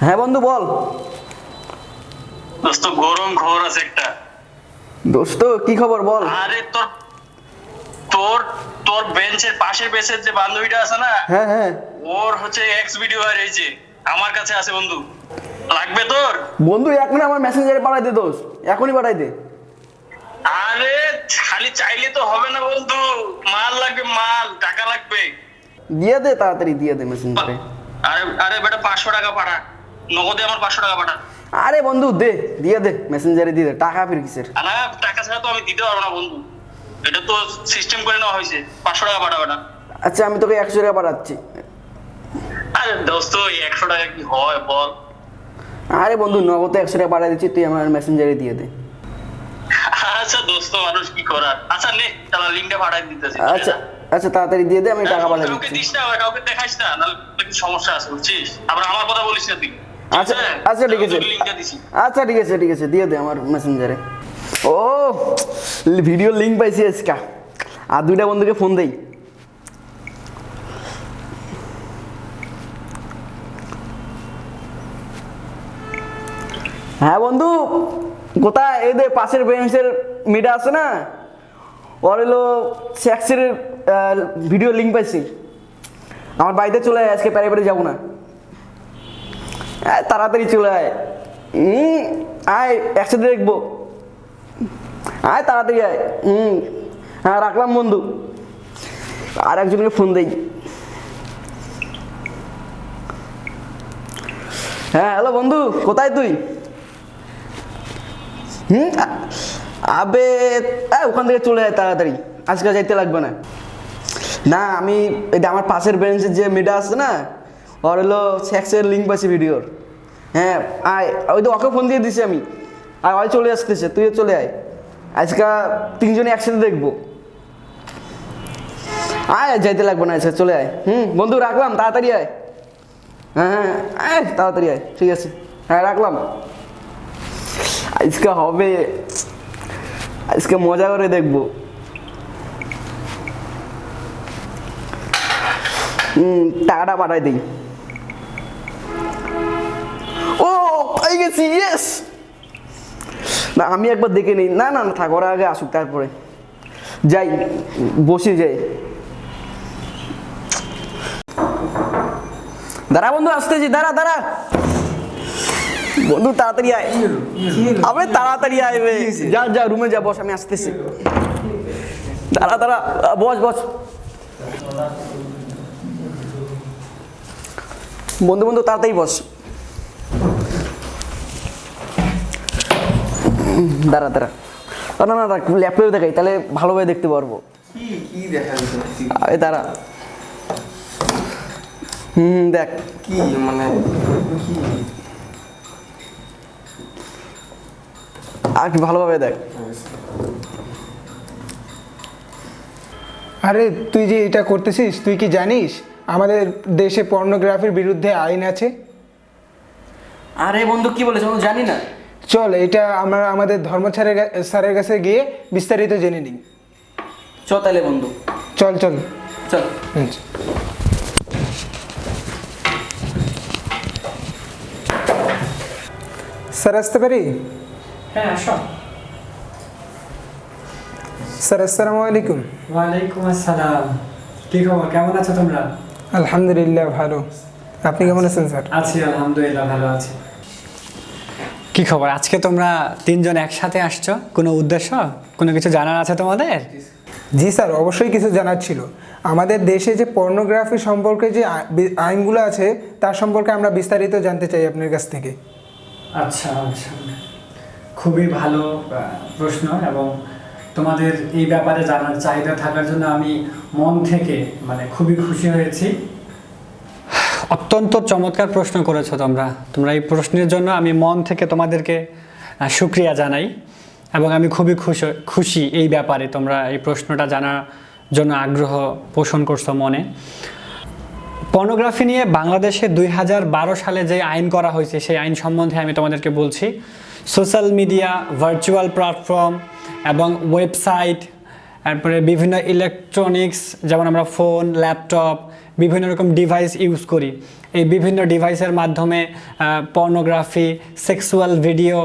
হ্যাঁ বন্ধু বল। দোস্ত গরম খবর আছে একটা। দোস্ত কি খবর বল? আরে তোর তোর তোর বেঞ্চের পাশের বেঞ্চের যে বান্ধবীটা আছে না হ্যাঁ হ্যাঁ। ওর হচ্ছে এক্স ভিডিও আর হয়েছে। আমার কাছে আছে বন্ধু। লাগবে তোর? বন্ধু এখনই আমার মেসেঞ্জারে পাঠাই দে দোস্ত। এখনই পাঠাই দে। আরে খালি চাইলে তো হবে না বন্ধু। মাল লাগবে মাল টাকা লাগবে। দিয়ে দে তাড়াতাড়ি দিয়ে দে মেসেঞ্জারে আরে আরে বেটা পাঁচশো টাকা পাঠা। নগদে আমার পাঁচশো টাকা পাঠা। আরে বন্ধু দে দিয়ে দে মেসেঞ্জারে দিয়ে দে টাকা ফির কিসের? আর না টাকা ছাড়া তো আমি দিতে পারব না বন্ধু। এটা তো সিস্টেম করে নেওয়া হয়েছে। পাঁচশো টাকা পাঠাবে না আচ্ছা আমি তোকে একশো টাকা পাঠাচ্ছি। আরে দোস্ত এই একশো টাকা কি হয় বল? আরে বন্ধু নগদে একশো টাকা পাঠিয়ে দিচ্ছি তুই আমার মেসেঞ্জারে দিয়ে দে। আচ্ছা দোস্ত মানুষ কি করার? আচ্ছা নে তাহলে লিঙ্কটা পাঠাই দিতেছি আচ্ছা আচ্ছা তাড়াতাড়ি দিয়ে দে আমি টাকা পাঠিয়ে দিচ্ছি। দিস না কাউকে দেখাইস না নাহলে কি সমস্যা আছে বুঝছিস? আবার আমার কথা বলিস না তুই আচ্ছা আচ্ছা ঠিক আছে। আচ্ছা ঠিক আছে ঠিক আছে দিয়ে দে আমার মেসেঞ্জারে। ও ভিডিও লিঙ্ক পাইছি আজকা। আর দুইটা বন্ধুকে ফোন দেই। হ্যাঁ বন্ধু? কোথায়? এই পাশের বেঞ্চের মেয়েটা আছে না? ওর হলো স্যাক্সের ভিডিও লিঙ্ক পাইছি। আমার বাড়িতে চলে আয়, আজকে প্যারে প্যারে যাব না। তাড়াতাড়ি চলে আয়। আয়, একসাথে দেখব। আয়, তাড়াতাড়ি আয়। হুম হ্যাঁ রাখলাম বন্ধু। আর একজনকে ফোন দেই। হ্যাঁ হ্যালো বন্ধু, কোথায় তুই? হুম? আবে ওখান থেকে চলে যায় তাড়াতাড়ি। আজকে যাইতে লাগবে না। না, আমি এটা আমার পাশের বেঞ্চের যে মেয়েটা আছে না, ওর হলো সেক্সের লিঙ্ক পাচ্ছি ভিডিওর হ্যাঁ আয়, ওই তো ওকে ফোন দিয়ে দিছি আমি। আর ওই চলে আসতেছে, তুইও চলে আয়। আজকে তিনজনে একসাথে দেখব। আয় যাইতে লাগবে না, আজকে চলে আয়। হুম, বন্ধু, রাখলাম, তাড়াতাড়ি আয়। হ্যাঁ হ্যাঁ আয়, তাড়াতাড়ি আয়, ঠিক আছে। হ্যাঁ রাখলাম। আজকে হবে। আজকে মজা করে দেখব। টাকাটা পাঠাই দিই। ও, পাই গেছি ইয়েস না, আমি একবার দেখে নিই। না না না থাক ওরা আগে আসুক তারপরে। যাই, বসে, যাই। দাঁড়া বন্ধু, আসতেছি। দাঁড়া দাঁড়া। বন্ধু তাড়াতাড়ি আয়। আবে তাড়াতাড়ি আয় রে। যা যা রুমে যা বস আমি আসতেছি। দাঁড়া দাঁড়া বস বস। বন্ধু বন্ধু তাড়াতাড়ি বস। দাঁড়া দাঁড়া। না না না ল্যাপটপে দেখাই তাহলে ভালোভাবে দেখতে পারব। দেখা আরে দাঁড়া। হুম দেখ। কি মানে কি আর কি ভালোভাবে দেখ। আরে তুই যে এটা করতেছিস তুই কি জানিস আমাদের দেশে পর্নোগ্রাফির বিরুদ্ধে আইন আছে? আরে বন্ধু কি বলেছ আমি জানি না। চল এটা আমরা আমাদের ধর্ম স্যারের স্যারের কাছে গিয়ে বিস্তারিত জেনে নিই। চ তাহলে বন্ধু। চল চল। চল। হুম। স্যার আসতে পারি? হ্যাঁ আসো। স্যার আসসালামু আলাইকুম। ওয়ালাইকুম আসসালাম। কি খবর? কেমন আছো তোমরা? আলহামদুলিল্লাহ ভালো। আপনি কেমন আছেন স্যার? আছি আলহামদুলিল্লাহ ভালো আছি। কি খবর? আজকে তোমরা তিনজন একসাথে আসছো? কোনো উদ্দেশ্য? কোনো কিছু জানার আছে তোমাদের? জি স্যার অবশ্যই কিছু জানার ছিল। আমাদের দেশে যে পর্নোগ্রাফি সম্পর্কে যে আই- আইনগুলো আছে তার সম্পর্কে আমরা বিস্তারিত জানতে চাই আপনার কাছ থেকে। আচ্ছা আচ্ছা। খুবই ভালো প্রশ্ন এবং তোমাদের এই ব্যাপারে জানার চাহিদা থাকার জন্য আমি মন থেকে মানে খুবই খুশি হয়েছি। অত্যন্ত চমৎকার প্রশ্ন করেছ তোমরা। তোমরা এই প্রশ্নের জন্য আমি মন থেকে তোমাদেরকে আহ, শুক্রিয়া জানাই এবং আমি খুবই খুশি খুশি এই ব্যাপারে তোমরা এই প্রশ্নটা জানার জন্য আগ্রহ পোষণ করছ মনে। পর্নোগ্রাফি নিয়ে বাংলাদেশে দুই হাজার বারো সালে যে আইন করা হয়েছে সেই আইন সম্বন্ধে আমি তোমাদেরকে বলছি। সোশ্যাল মিডিয়া, ভার্চুয়াল প্ল্যাটফর্ম এবং ওয়েবসাইট, তারপরে বিভিন্ন ইলেকট্রনিক্স, যেমন আমরা ফোন, ল্যাপটপ, বিভিন্ন রকম ডিভাইস ইউজ করি। এই বিভিন্ন ডিভাইসের মাধ্যমে পর্নোগ্রাফি সেক্সুয়াল ভিডিও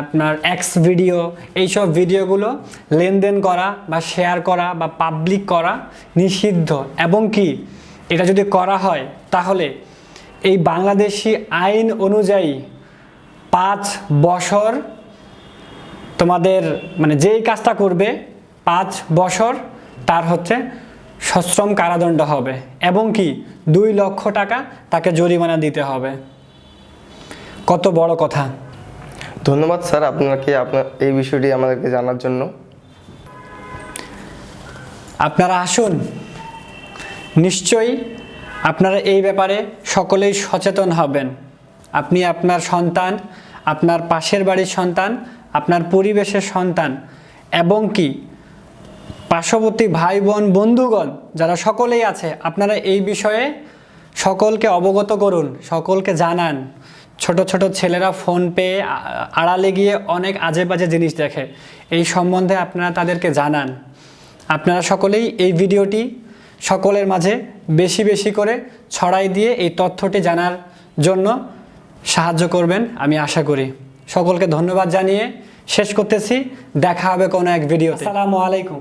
আপনার এক্স ভিডিও এইসব ভিডিওগুলো লেনদেন করা বা শেয়ার করা বা পাবলিক করা নিষিদ্ধ। এবং কি? এটা যদি করা হয়, তাহলে এই বাংলাদেশি আইন অনুযায়ী পাঁচ বছর তোমাদের মানে যেই কাজটা করবে পাঁচ বছর তার হচ্ছে সশ্রম কারাদণ্ড হবে এবং কি দুই লক্ষ টাকা তাকে জরিমানা দিতে হবে। কত বড় কথা। ধন্যবাদ স্যার আপনাকে আপনার এই বিষয়টি আমাদেরকে জানার জন্য। আপনারা আসুন। নিশ্চয়ই আপনারা এই ব্যাপারে সকলেই সচেতন হবেন। আপনি আপনার সন্তান আপনার পাশের বাড়ির সন্তান, আপনার পরিবেশের সন্তান, এবং কি পার্শ্ববর্তী ভাই, বোন, বন্ধুগণ, যারা সকলেই আছে, আপনারা এই বিষয়ে সকলকে অবগত করুন, সকলকে জানান। ছোট ছোট ছেলেরা ফোন পেয়ে আড়ালে গিয়ে অনেক আজে বাজে জিনিস দেখে। এই সম্বন্ধে আপনারা তাদেরকে জানান। আপনারা সকলেই এই ভিডিওটি সকলের মাঝে বেশি বেশি করে ছড়াই দিয়ে এই তথ্যটি জানার জন্য সাহায্য করবেন, আমি আশা করি। সকলকে ধন্যবাদ জানিয়ে শেষ করতেছি। দেখা হবে কোনো এক ভিডিও আসসালামু আলাইকুম।